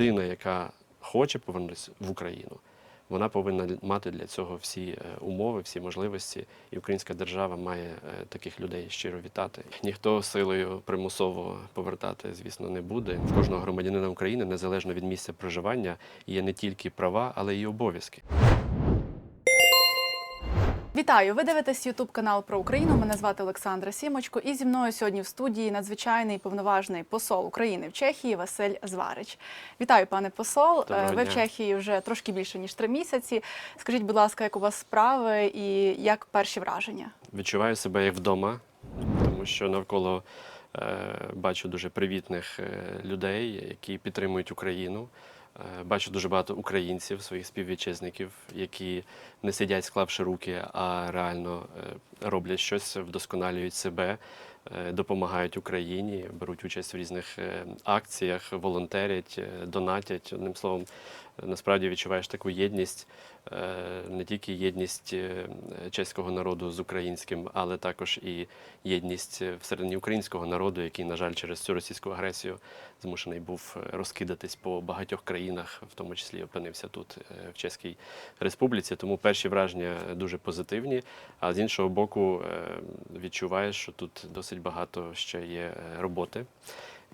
людина, яка хоче повернутися в Україну, вона повинна мати для цього всі е, умови, всі можливості, і українська держава має е, таких людей щиро вітати. Ніхто силою примусово повертати, звісно, не буде. В кожного громадянина України, незалежно від місця проживання, є не тільки права, але й обов'язки. Вітаю! Ви дивитесь Ютуб канал про Україну. Мене звати Олександра Сімочко. І зі мною сьогодні в студії надзвичайний повноважний посол України в Чехії Василь Зварич. Вітаю, пане посол. Доброго Е, Ви в. Чехії вже трошки більше ніж три місяці. Скажіть, будь ласка, як у вас справи і як перші враження? Відчуваю себе як вдома, тому що навколо е, бачу дуже привітних е, людей, які підтримують Україну. Е, Бачу дуже багато українців, своїх співвітчизників, які не сидять, склавши руки, а реально е, роблять щось, вдосконалюють себе, е, допомагають Україні, беруть участь в різних е, акціях, волонтерять, е, донатять. Одним словом, насправді відчуваєш таку єдність, не тільки єдність чеського народу з українським, але також і єдність всередині українського народу, який, на жаль, через цю російську агресію змушений був розкидатись по багатьох країнах, в тому числі опинився тут в Чеській Республіці. Тому перші враження дуже позитивні. А з іншого боку, е, відчуваєш, що тут досить багато ще є е, роботи.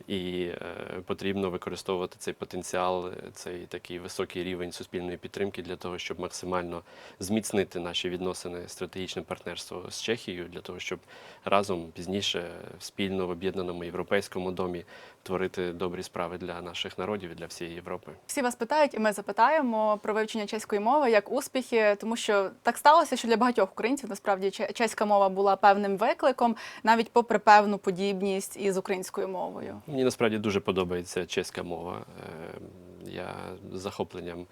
І е, потрібно використовувати цей потенціал, е, цей такий високий рівень суспільної підтримки для того, щоб максимально зміцнити наші відносини, стратегічне партнерство з Чехією, для того, щоб разом пізніше спільно в об'єднаному європейському домі творити добрі справи для наших народів і для всієї Європи. Всі вас питають, і ми запитаємо про вивчення чеської мови, як успіхи, тому що так сталося, що для багатьох українців насправді чеська мова була певним викликом, навіть попри певну подібність із українською мовою. Мені насправді дуже подобається чеська мова. Е, Я з захопленням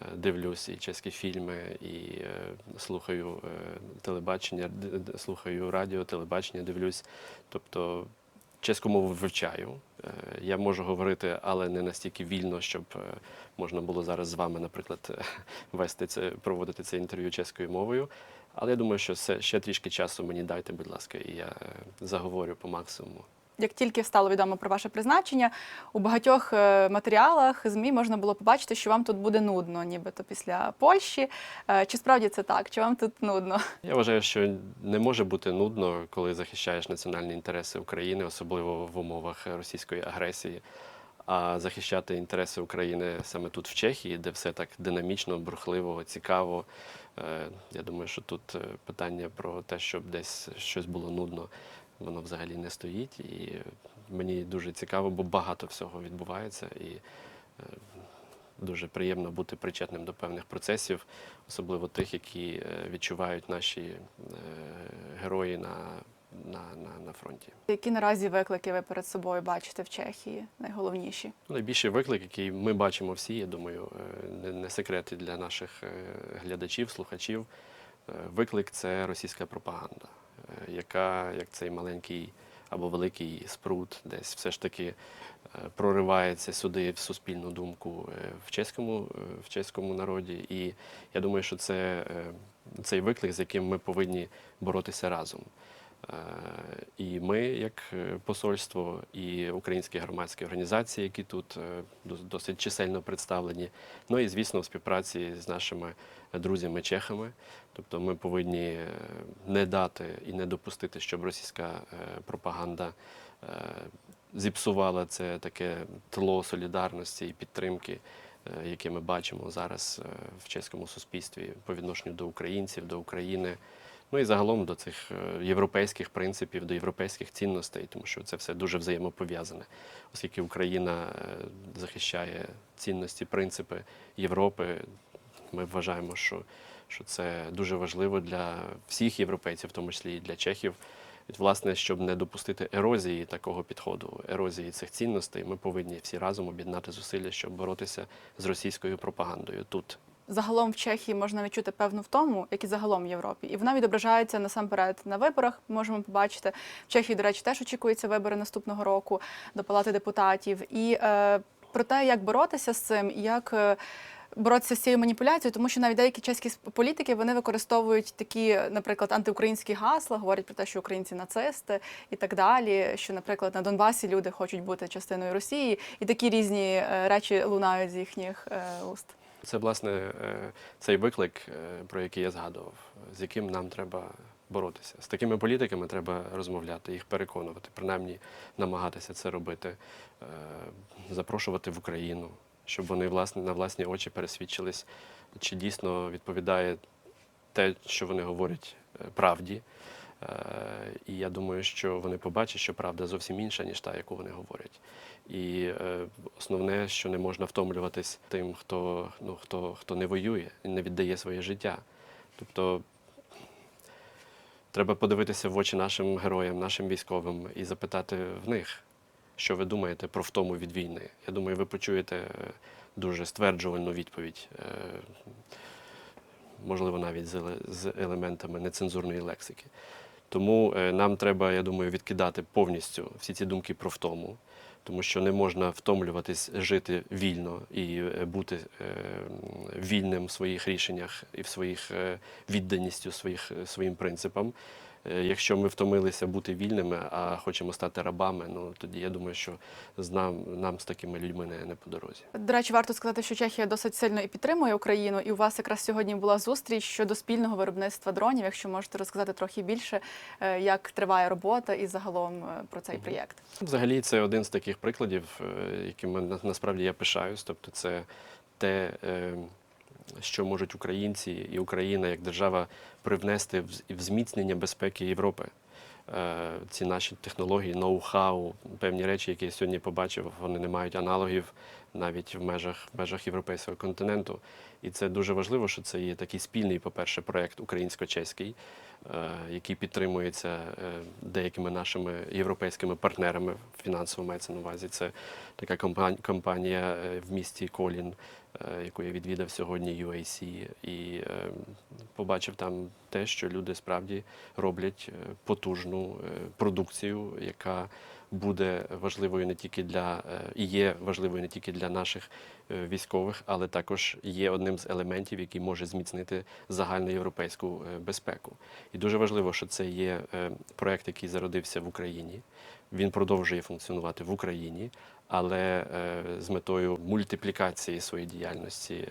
е, дивлюсь і чеські фільми, і е, слухаю телебачення, слухаю радіо, телебачення, дивлюсь. Тобто чеську мову вивчаю. Я можу говорити, але не настільки вільно, щоб можна було зараз з вами, наприклад, вести це, проводити це інтерв'ю чеською мовою. Але я думаю, що все, ще трішки часу мені дайте, будь ласка, і я заговорю по максимуму. Як тільки стало відомо про ваше призначення, у багатьох е, матеріалах ЗМІ можна було побачити, що вам тут буде нудно, нібито після Польщі. Е, Чи справді це так? Чи вам тут нудно? Я вважаю, що не може бути нудно, коли захищаєш національні інтереси України, особливо в умовах російської агресії. А захищати інтереси України саме тут, в Чехії, де все так динамічно, бурхливо, цікаво. Е, Я думаю, що тут питання про те, щоб десь щось було нудно, воно взагалі не стоїть. І мені дуже цікаво, бо багато всього відбувається. І е, дуже приємно бути причетним до певних процесів, особливо тих, які е, відчувають наші е, герої на, на, на, на фронті. Які наразі виклики ви перед собою бачите в Чехії? Найголовніші? Найбільший виклик, який ми бачимо всі, я думаю, не, секрет для наших глядачів, слухачів. Виклик це російська пропаганда, яка, як цей маленький або великий спрут, десь все ж таки е, проривається сюди в суспільну думку е, в чеському, е, в чеському народі. І я думаю, що це е, цей виклик, з яким ми повинні боротися разом. Е, І ми, як е, посольство, і українські громадські організації, які тут е, досить чисельно представлені, ну і звісно, в співпраці з нашими друзями-чехами. Тобто ми повинні не дати і не допустити, щоб російська пропаганда зіпсувала це таке тло солідарності і підтримки, яке ми бачимо зараз в чеському суспільстві по відношенню до українців, до України. Ну і загалом до цих е, європейських принципів, до європейських цінностей, тому що це все дуже взаємопов'язане, оскільки Україна е, захищає цінності, принципи Європи. Ми вважаємо, що, що це дуже важливо для всіх європейців, в тому числі і для чехів. Власне, щоб не допустити ерозії такого підходу, ерозії цих цінностей, ми повинні всі разом об'єднати зусилля, щоб боротися з російською пропагандою тут, Загалом в Чехії можна відчути певну втому, як і загалом в Європі. І вона відображається насамперед на виборах. Ми можемо побачити в Чехії, до речі, теж очікуються вибори наступного року до Палати депутатів. І е, про те, як боротися з цим, як е, боротися з цією маніпуляцією, тому що навіть деякі чеські політики вони використовують такі, наприклад, антиукраїнські гасла, говорять про те, що українці нацисти і так далі. Що, наприклад, на Донбасі люди хочуть бути частиною Росії, і такі різні е, речі лунають з їхніх е, уст. Це власне е, цей виклик, е, про який я згадував, з яким нам треба боротися. З такими політиками треба розмовляти, їх переконувати, принаймні намагатися це робити, е, запрошувати в Україну, щоб вони власне на власні очі пересвідчились, чи дійсно відповідає те, що вони говорять правді. Е, І я думаю, що вони побачать, що правда зовсім інша, ніж та, яку вони говорять. І е, основне, що не можна втомлюватись тим, хто, ну, хто, хто не воює і не віддає своє життя. Тобто треба подивитися в очі нашим героям, нашим військовим і запитати в них, що ви думаєте про втому від війни. Я думаю, ви почуєте е, дуже стверджувальну відповідь. Можливо, навіть з елементами нецензурної лексики. Тому е, нам треба, я думаю, відкидати повністю всі ці думки про втому, тому що не можна втомлюватись жити вільно і е, бути е, вільним в своїх рішеннях і в своїх відданістю своїх, своїм принципам. Е, Якщо ми втомилися бути вільними, а хочемо стати рабами, ну тоді я думаю, що з нам, нам з такими людьми не, не по дорозі. До речі, варто сказати, що Чехія досить сильно і підтримує Україну, і у вас якраз сьогодні була зустріч щодо спільного виробництва дронів. Якщо можете розказати трохи більше, е, як триває робота і загалом е, про цей Мгм. проєкт. Взагалі, це один з таких прикладів, якими насправді я пишаюсь. Тобто, це те, що можуть українці і Україна як держава привнести в зміцнення безпеки Європи. Е, Ці наші технології, ноу-хау, певні речі, які я сьогодні побачив, вони не мають аналогів навіть в межах, в межах європейського континенту. І це дуже важливо, що це є такий спільний, по-перше, проект українсько-чеський, е, який підтримується е, деякими нашими європейськими партнерами фінансово мається на увазі. Це така компанія, в місті Колін, яку я відвідав сьогодні, UAC, і е, побачив там те, що люди справді роблять е, потужну е, продукцію, яка буде важливою не тільки для е, і є важливою не тільки для наших е, військових, але також є одним з елементів, який може зміцнити загальноєвропейську е, безпеку. І дуже важливо, що це є е, проект, який зародився в Україні. Він продовжує функціонувати в Україні, але е, з метою мультиплікації своєї діяльності е,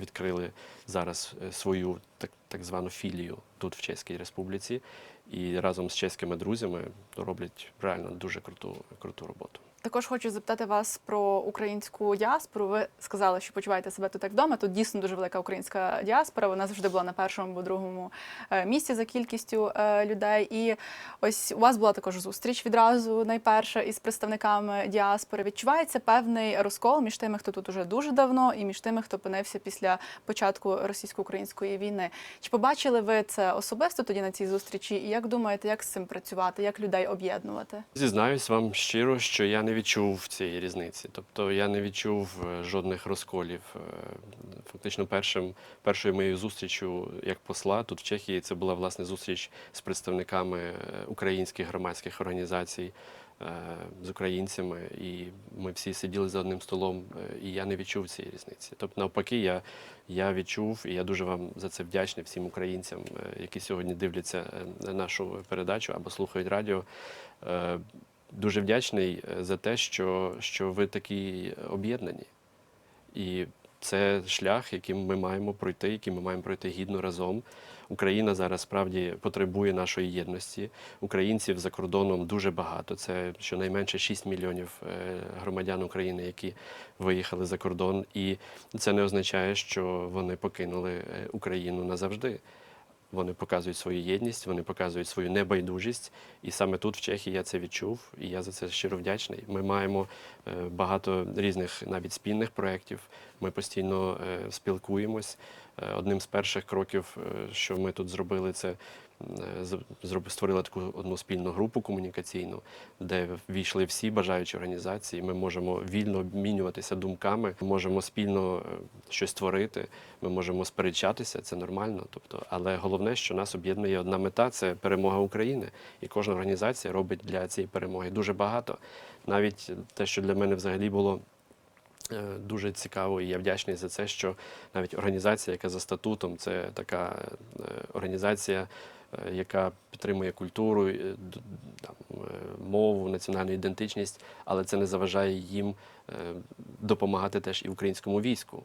відкрили зараз е, свою так, так звану філію тут в Чеській Республіці, і разом з чеськими друзями роблять реально дуже круту, круту роботу. Також хочу запитати вас про українську діаспору. Ви сказали, що почуваєте себе тут як вдома. Тут дійсно дуже велика українська діаспора. Вона завжди була на першому або другому е, місці за кількістю е, людей. І ось у вас була також зустріч відразу найперша із представниками діаспори. Відчувається певний розкол між тими, хто тут уже дуже давно, і між тими, хто опинився після початку російсько-української війни. Чи побачили ви це особисто тоді на цій зустрічі? І як думаєте, як з цим працювати, як людей об'єднувати? Зізнаюсь вам щиро, що я не відчув цієї різниці. Тобто я не відчув е, жодних розколів. Е, Фактично, першим, першою моєю зустрічю як посла тут в Чехії це була власне зустріч з представниками е, українських громадських організацій. З українцями, і ми всі сиділи за одним столом, і я не відчув цієї різниці. Тобто, навпаки, я, я відчув, і я дуже вам за це вдячний всім українцям, які сьогодні дивляться нашу передачу або слухають радіо. Дуже вдячний е, за те, що, що ви такі об'єднані. І це шлях, яким ми маємо пройти, яким ми маємо пройти гідно разом. Україна зараз справді потребує нашої єдності. Українців за кордоном дуже багато. Це щонайменше 6 мільйонів е, громадян України, які виїхали за кордон. І це не означає, що вони покинули е, Україну назавжди. Вони показують свою єдність, вони показують свою небайдужість. І саме тут, в Чехії, я це відчув, і я за це щиро вдячний. Ми маємо е, багато різних навіть спільних проєктів. Ми постійно е, спілкуємось. Е, Одним з перших кроків, що ми тут зробили, це е, створили таку одну спільну групу комунікаційну, де війшли всі бажаючі організації. Ми можемо вільно обмінюватися думками, можемо спільно е, щось творити, ми можемо сперечатися, це нормально. Тобто, але головне, що нас об'єднує одна мета це перемога України. І кожна організація робить для цієї перемоги дуже багато. Навіть те, що для мене взагалі було Е, Дуже цікаво, і я вдячний за це, що навіть організація, яка за статутом, це така організація, яка підтримує культуру, е, там, е, мову, національну ідентичність, але це не заважає їм е, допомагати теж і українському війську.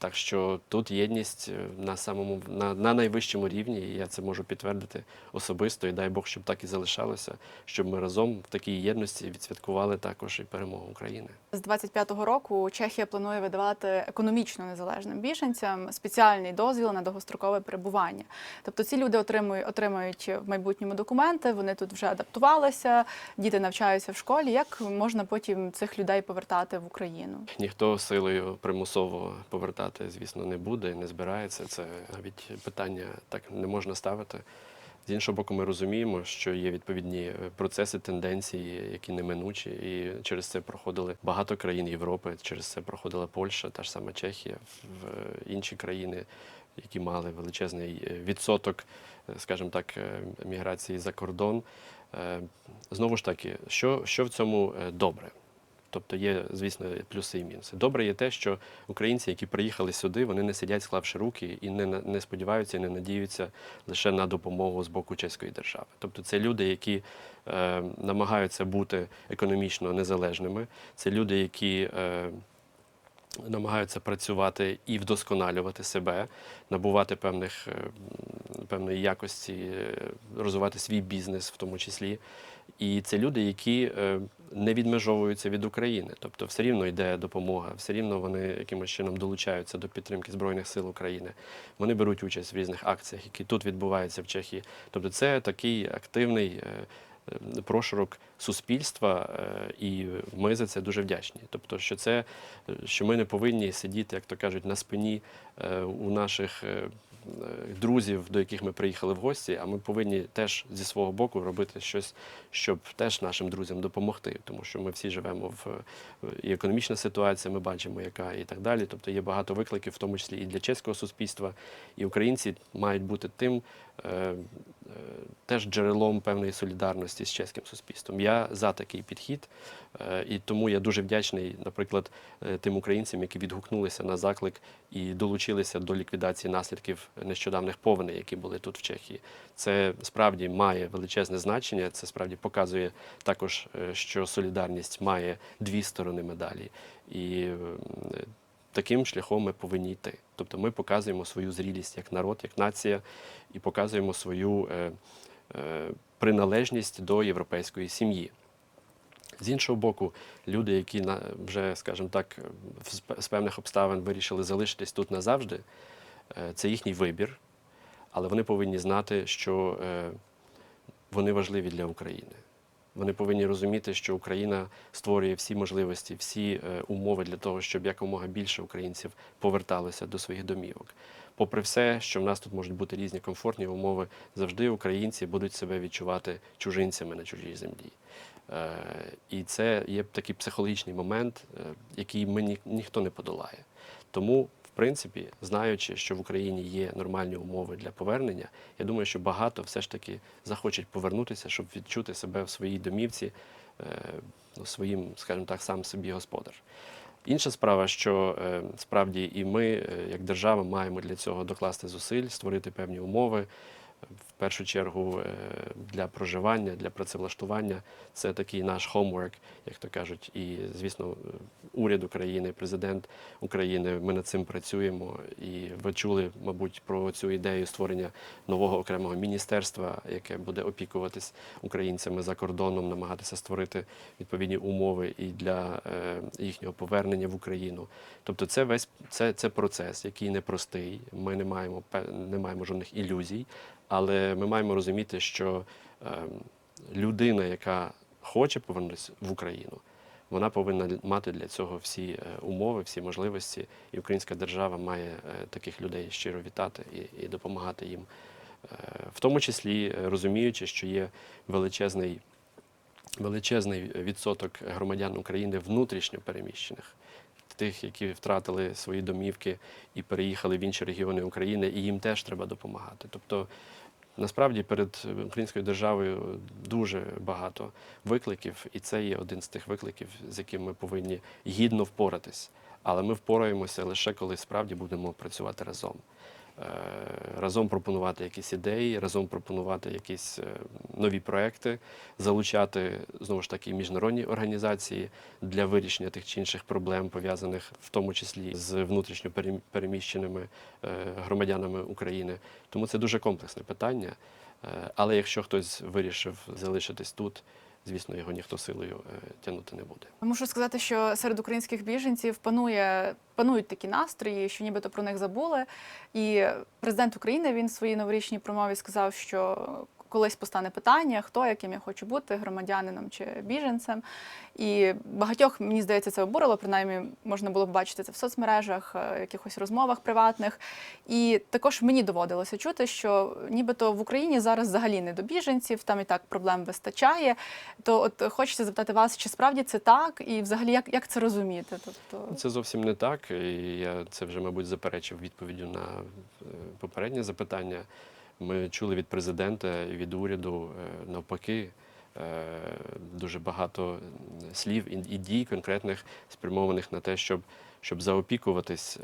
Так що тут єдність е, на самому на, на найвищому рівні, і я це можу підтвердити особисто. І дай Бог, щоб так і залишалося, щоб ми разом в такій єдності відсвяткували також і перемогу України. З 25-го року Чехія планує видавати економічно незалежним біженцям спеціальний дозвіл на довгострокове перебування. Тобто ці люди отримують, отримають в майбутньому документи, вони тут вже адаптувалися, діти навчаються в школі. Як можна потім цих людей повертати в Україну? Ніхто силою примусово повертати, звісно, не буде, не збирається. Це навіть питання так не можна ставити. З іншого боку, ми розуміємо, що є відповідні е, процеси, тенденції, які неминучі, і через це проходили багато країн Європи. Через це проходила Польща, та ж сама Чехія, в е, інші країни, які мали величезний е, відсоток, скажімо так, міграції за кордон. Знову ж таки, що, що в цьому добре? Тобто є, звісно, плюси і мінуси. Добре є те, що українці, які приїхали сюди, вони не сидять, склавши руки, і не, не сподіваються, і не надіються лише на допомогу з боку чеської держави. Тобто це люди, які е, намагаються бути економічно незалежними, це люди, які е, намагаються працювати і вдосконалювати себе, набувати певних, е, певної якості, е, розвивати свій бізнес в тому числі. І це люди, які е, не відмежовуються від України. Тобто все рівно йде допомога, все рівно вони якимось чином долучаються до підтримки Збройних сил України. Вони беруть участь в різних акціях, які тут відбуваються в Чехії. Тобто це такий активний прошарок суспільства, е, і ми за це дуже вдячні. Тобто, що це е, що ми не повинні сидіти, як то кажуть, на спині е, у наших. Друзів, до яких ми приїхали в гості, а ми повинні теж зі свого боку робити щось, щоб теж нашим друзям допомогти, тому що ми всі живемо в і економічна ситуація, ми бачимо, яка і так далі. Тобто є багато викликів, в тому числі і для чеського суспільства, і українці мають бути тим теж джерелом певної солідарності з чеським суспільством. Я за такий підхід, е, і тому я дуже вдячний, наприклад, е, тим українцям, які відгукнулися на заклик і долучилися до ліквідації наслідків нещодавних повеней, які були тут в Чехії. Це справді має величезне значення. Це справді показує також, е, що солідарність має дві сторони медалі. І е, таким шляхом ми повинні йти. Тобто ми показуємо свою зрілість як народ, як нація, і показуємо свою е, е, приналежність до європейської сім'ї. З іншого боку, люди, які вже, скажімо так, з певних обставин вирішили залишитись тут назавжди, е, це їхній вибір, але вони повинні знати, що е, вони важливі для України. Вони повинні розуміти, що Україна створює всі можливості, всі е, умови для того, щоб якомога більше українців поверталися до своїх домівок. Попри все, що в нас тут можуть бути різні комфортні умови, завжди українці будуть себе відчувати чужинцями на чужій землі. Е, І це є такий психологічний момент, е, який ми ні, ніхто не подолає. Тому, в принципі, знаючи, що в Україні є нормальні умови для повернення, я думаю, що багато все ж таки захочуть повернутися, щоб відчути себе в своїй домівці, е, ну, своїм, скажімо так, сам собі господар. Інша справа, що е, справді і ми, е, як держава, маємо для цього докласти зусиль, створити певні умови. Першу чергу е, для проживання, для працевлаштування. Це такий наш homework, як то кажуть. І, звісно, уряд України, президент України, ми над цим працюємо. І ви чули, мабуть, про цю ідею створення нового окремого міністерства, яке буде опікуватись українцями за кордоном, намагатися створити відповідні умови і для е, їхнього повернення в Україну. Тобто, це весь це, це процес, який непростий. Ми не маємо не маємо жодних ілюзій. Але ми маємо розуміти, що ем, людина, яка хоче повернутися в Україну, вона повинна мати для цього всі е, умови, всі можливості, і українська держава має е, таких людей щиро вітати і, допомагати їм, Е, в тому числі розуміючи, що є величезний, величезний відсоток громадян України внутрішньо переміщених. Тих, які втратили свої домівки і переїхали в інші регіони України, і їм теж треба допомагати. Тобто Насправді перед українською державою дуже багато викликів, і це є один з тих викликів, з яким ми повинні гідно впоратись. Але ми впораємося лише коли справді будемо працювати разом. Е, Разом пропонувати якісь ідеї, разом пропонувати якісь е, нові проекти, залучати знову ж таки міжнародні організації для вирішення тих чи інших проблем, пов'язаних в тому числі з внутрішньо переміщеними е, громадянами України. Тому це дуже комплексне питання. Але якщо хтось вирішив залишитись тут, звісно, його ніхто силою е, тягнути не буде. Мушу сказати, що серед українських біженців панує панують такі настрої, що нібито про них забули. І президент України він в своїй новорічній промові сказав, що колись постане питання, хто яким я хочу бути, громадянином чи біженцем. І багатьох, мені здається, це обурило. Принаймні, можна було б бачити це в соцмережах, е, якихось розмовах приватних. І також мені доводилося чути, що нібито в Україні зараз взагалі не до біженців, там і так проблем вистачає. То от хочеться запитати вас, чи справді це так, і взагалі як, як це розуміти? Тобто Це зовсім не так. І я це вже, мабуть, заперечив відповіддю на е, попереднє запитання. Ми чули від президента і від уряду е, навпаки. е, Дуже багато слів і дій конкретних спрямованих на те, щоб, щоб заопікуватись е,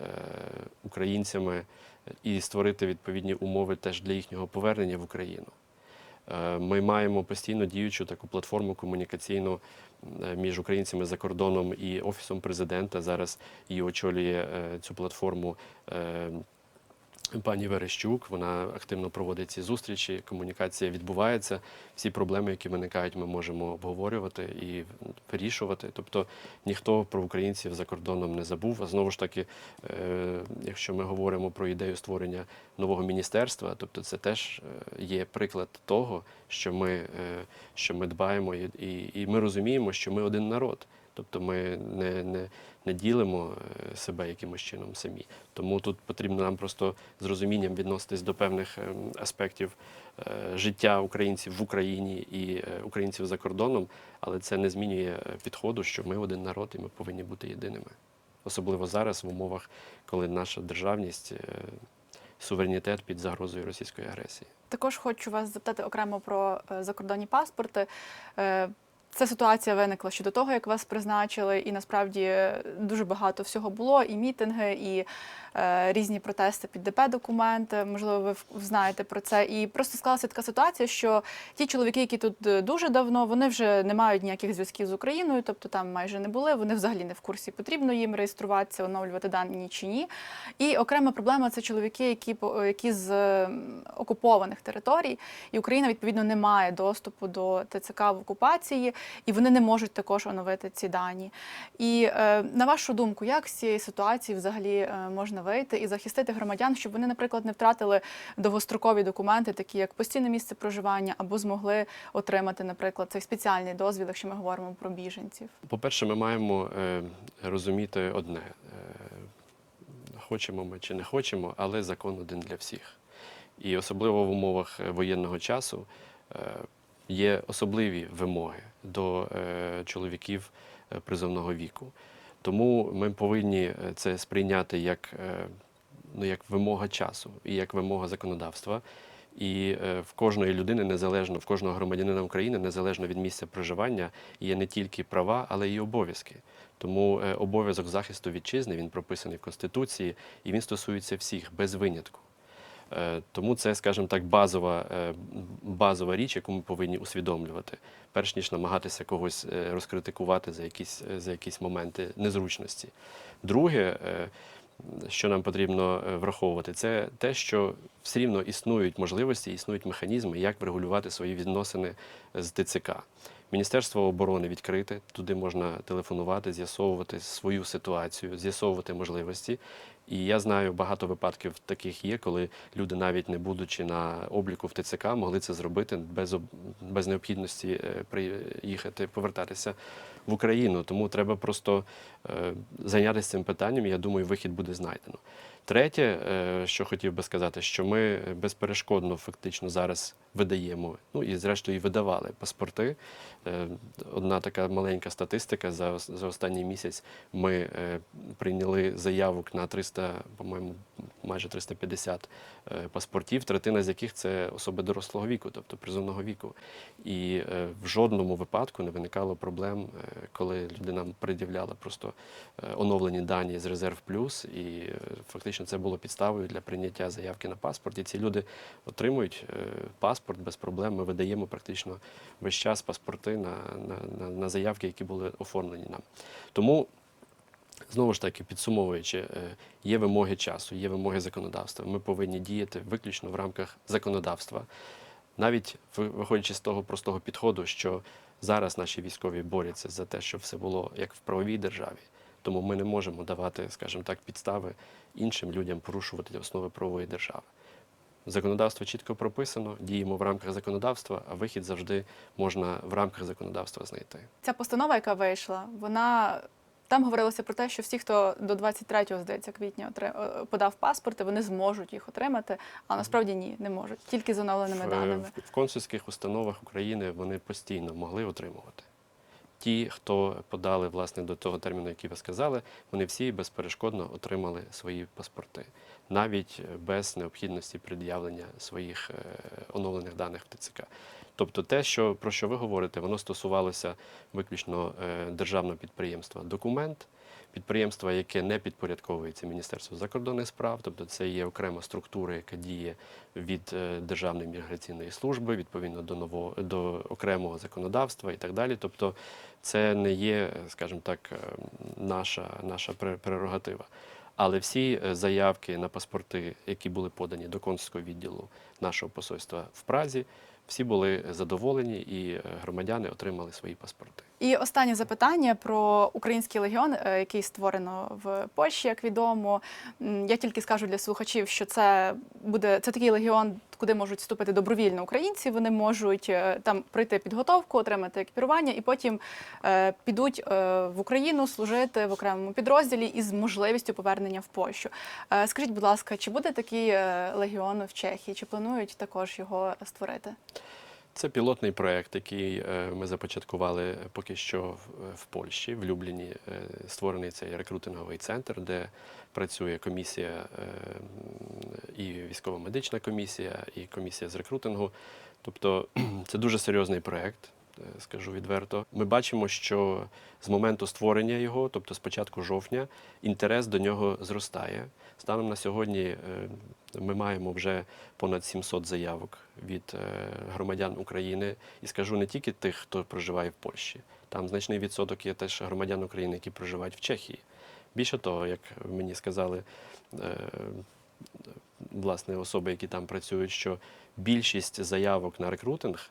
українцями і створити відповідні умови теж для їхнього повернення в Україну. Ми маємо постійно діючу таку платформу комунікаційну між українцями за кордоном і офісом президента. Зараз її очолює цю платформу пані Верещук. Вона активно проводить ці зустрічі. Комунікація відбувається. Всі проблеми, які виникають, ми можемо обговорювати і вирішувати. Тобто ніхто про українців за кордоном не забув. А знову ж таки, е, якщо ми говоримо про ідею створення нового міністерства, тобто це теж е, є приклад того, що ми, е, що ми дбаємо і, і, і ми розуміємо, що ми один народ. Тобто ми не, не, не ділимо е, себе якимось чином самі. Тому тут потрібно нам просто з розумінням відноситись до певних ем, аспектів е, життя українців в Україні і е, українців за кордоном, але це не змінює підходу, що ми один народ і ми повинні бути єдиними. Особливо зараз, в умовах, коли наша державність, суверенітет під загрозою російської агресії. також хочу вас запитати окремо про закордонні паспорти. Е, Ця ситуація виникла ще до того, як вас призначили, і насправді е, дуже багато всього було: і мітинги, і е, різні протести під ДП документи. Можливо, ви знаєте про це. І просто склалася така ситуація, що ті чоловіки, які тут е, дуже давно, вони вже не мають ніяких зв'язків з Україною, тобто там майже не були. Вони взагалі не в курсі, потрібно їм реєструватися, оновлювати дані чи ні. І окрема проблема це чоловіки, які по- які з е, окупованих територій, і Україна відповідно не має доступу до ТЦК в окупації, і вони не можуть також оновити ці дані. І е, на вашу думку, як з цієї ситуації взагалі е, можна вийти і захистити громадян, щоб вони, наприклад, не втратили довгострокові документи, такі як постійне місце проживання, або змогли отримати, наприклад, цей спеціальний дозвіл, якщо ми говоримо про біженців? По-перше, ми маємо е, розуміти одне: хочемо ми чи не хочемо, але закон один для всіх. І особливо в умовах воєнного часу є особливі вимоги до е, чоловіків е, призовного віку. Тому ми повинні е, це сприйняти як, ну, як вимога часу і як вимога законодавства. І в кожної людини незалежно, в кожного громадянина України, незалежно від місця проживання, є не тільки права, але й обов'язки. Тому обов'язок захисту вітчизни він прописаний в Конституції, і він стосується всіх без винятку. Е, Тому це, скажімо так, базова, е, базова річ, яку ми повинні усвідомлювати, перш ніж намагатися когось е, розкритикувати за якісь, за якісь моменти незручності. Друге, що нам потрібно враховувати, це те, що все рівно існують можливості, існують механізми, як врегулювати свої відносини з ТЦК. Міністерство оборони відкрите, туди можна телефонувати, з'ясовувати свою ситуацію, з'ясовувати можливості. І я знаю, багато випадків таких є, коли люди, навіть не будучи на обліку в ТЦК, могли це зробити без, без необхідності е, приїхати, повертатися в Україну. Тому треба просто е, зайнятися цим питанням. і Я думаю, вихід буде знайдено. Третє, е, що хотів би сказати, що ми безперешкодно фактично зараз видаємо, ну і зрештою видавали паспорти. Е, Одна така маленька статистика за, за останній місяць ми прийняли заявок на 300, по-моєму, майже 350 е, паспортів, третина з яких це особи дорослого віку, тобто призовного віку. І в жодному випадку не виникало проблем, коли людина пред'являла просто е, оновлені дані з резерв плюс, і е, фактично це було підставою для прийняття заявки на паспорт. І ці люди отримують е, паспорт без проблем. Ми видаємо практично весь час паспорти на, на, на, заявки, які були оформлені нам. Тому. Знову ж таки, підсумовуючи, є вимоги часу, є вимоги законодавства. Ми повинні діяти виключно в рамках законодавства, навіть виходячи з того простого підходу, що зараз наші військові борються за те, щоб все було як в правовій державі. Тому ми не можемо давати, скажімо так, підстави іншим людям порушувати основи правової держави. Законодавство чітко прописано, діємо в рамках законодавства, а вихід завжди можна в рамках законодавства знайти. Ця постанова, яка вийшла, вона там говорилося про те, що всі, хто до 23-го, здається, квітня е, подав паспорти, вони зможуть їх отримати, а насправді ні, не можуть, тільки з оновленими В, даними. в- консульських установах України вони постійно могли отримувати. Ті, хто подали власне до того терміну, який ви сказали, вони всі безперешкодно отримали свої паспорти, навіть без необхідності пред'явлення своїх е, оновлених даних в ТЦК. Тобто, те, що про що ви говорите, воно стосувалося виключно е, державного підприємства Документ, підприємства, яке не підпорядковується Міністерству закордонних справ, тобто це є окрема структура, яка діє від е, Державної міграційної служби, відповідно до нового до окремого законодавства і так далі. Тобто, це не є, скажімо так, е, наша, наша прерогатива. Але всі заявки на паспорти, які були подані до консульського відділу нашого посольства в Празі, всі були задоволені, і е, громадяни отримали свої паспорти. І останнє запитання про український легіон, е, який створено в Польщі, як відомо. Я тільки скажу для слухачів, що це буде це такий легіон, куди можуть вступити добровільно українці. Вони можуть е, там пройти підготовку, отримати екіпірування, і потім е, підуть е, в Україну служити в окремому підрозділі із можливістю повернення в Польщу. Е, Скажіть, будь ласка, чи буде такий легіон в Чехії? Чи планують також його створити? Це пілотний проект, який е, ми започаткували поки що в- Польщі, в Любліні. Е, Створений цей рекрутинговий центр, де працює комісія е, і військово-медична комісія, і комісія з рекрутингу. Тобто це дуже серйозний проект. Е, Скажу відверто, ми бачимо, що з моменту створення його, тобто з початку жовтня, інтерес до нього зростає. Станом на сьогодні е, ми маємо вже понад 700 заявок від е, громадян України. І скажу не тільки тих, хто проживає в Польщі. Там значний відсоток є теж громадян України, які проживають в Чехії. Більше того, як мені сказали власне особи, які там працюють, що більшість заявок на рекрутинг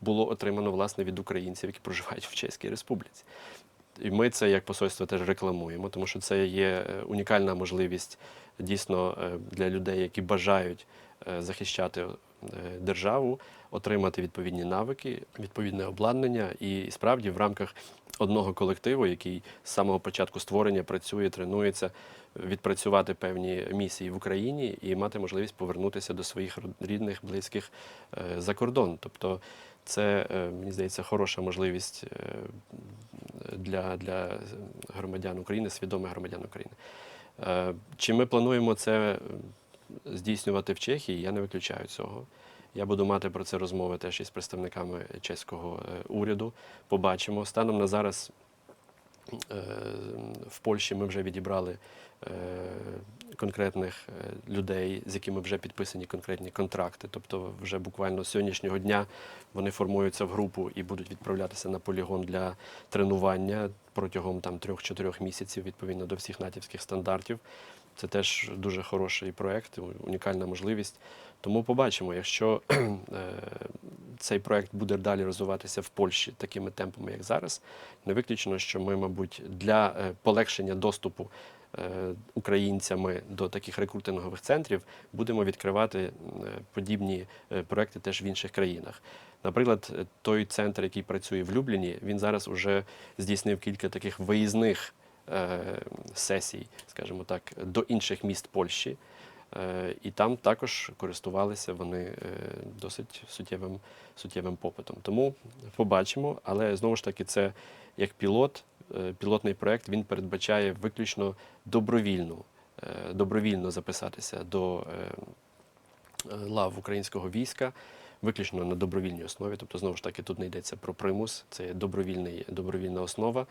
було отримано власне від українців, які проживають в Чеській Республіці. І ми це як посольство теж рекламуємо, тому що це є е, унікальна можливість дійсно е, для людей, які бажають е, захищати е, державу, отримати відповідні навики, відповідне обладнання, і справді в рамках одного колективу, який з самого початку створення працює, тренується, відпрацювати певні місії в Україні і мати можливість повернутися до своїх рідних, близьких е, за кордон. Тобто, це е, мені здається хороша можливість е, для, для громадян України, свідомих громадян України. Е, Чи ми плануємо це е, здійснювати в Чехії? Я не виключаю цього. Я буду мати про це розмови теж із представниками чеського е, уряду. Побачимо. Станом на зараз е, в Польщі ми вже відібрали е, конкретних людей, з якими вже підписані конкретні контракти. Тобто, вже буквально з сьогоднішнього дня вони формуються в групу і будуть відправлятися на полігон для тренування протягом там трьох-чотирьох місяців відповідно до всіх натівських стандартів. Це теж дуже хороший проект, унікальна можливість. Тому побачимо, якщо е, цей проект буде далі розвиватися в Польщі такими темпами, як зараз, не виключено, що ми, мабуть, для е, полегшення доступу е, українцями до таких рекрутингових центрів будемо відкривати подібні проекти теж в інших країнах. Наприклад, той центр, який працює в Любліні, він зараз вже здійснив кілька таких виїзних сесій, скажімо так, до інших міст Польщі. Е, І там також користувалися вони е, досить суттєвим, суттєвим попитом. Тому побачимо, але знову ж таки, це як пілот е, пілотний проект він передбачає виключно добровільну, е, добровільно записатися до е, е, лав українського війська. Виключно на добровільній основі, тобто знову ж таки тут не йдеться про примус, це добровільний, добровільна основа,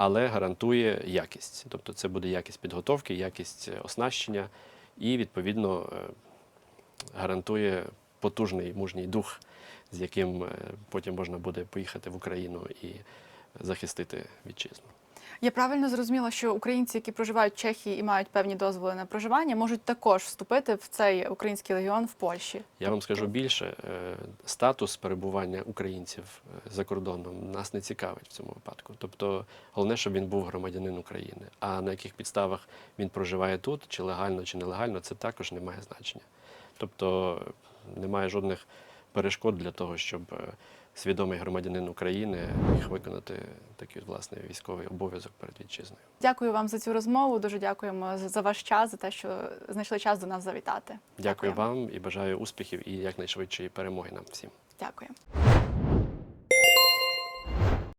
але гарантує якість. Тобто це буде якість підготовки, якість е, оснащення і відповідно е, гарантує потужний мужній дух, з яким е, потім можна буде поїхати в Україну і захистити вітчизну. Я правильно зрозуміла, що українці, які проживають в Чехії і мають певні дозволи на проживання, можуть також вступити в цей український легіон в Польщі. Я вам скажу більше, е, статус перебування українців е, за кордоном нас не цікавить в цьому випадку. Тобто, головне, щоб він був громадянин України. А на яких підставах він проживає тут, чи легально, чи нелегально, це також не має значення. Тобто немає жодних перешкод для того, щоб е, свідомий громадянин України міг виконати такий власний військовий обов'язок перед вітчизною. Дякую вам за цю розмову. Дуже дякуємо за- ваш час, за те, що знайшли час до нас завітати. Дякую дякую. вам і бажаю успіхів і якнайшвидшої перемоги нам всім. Дякую.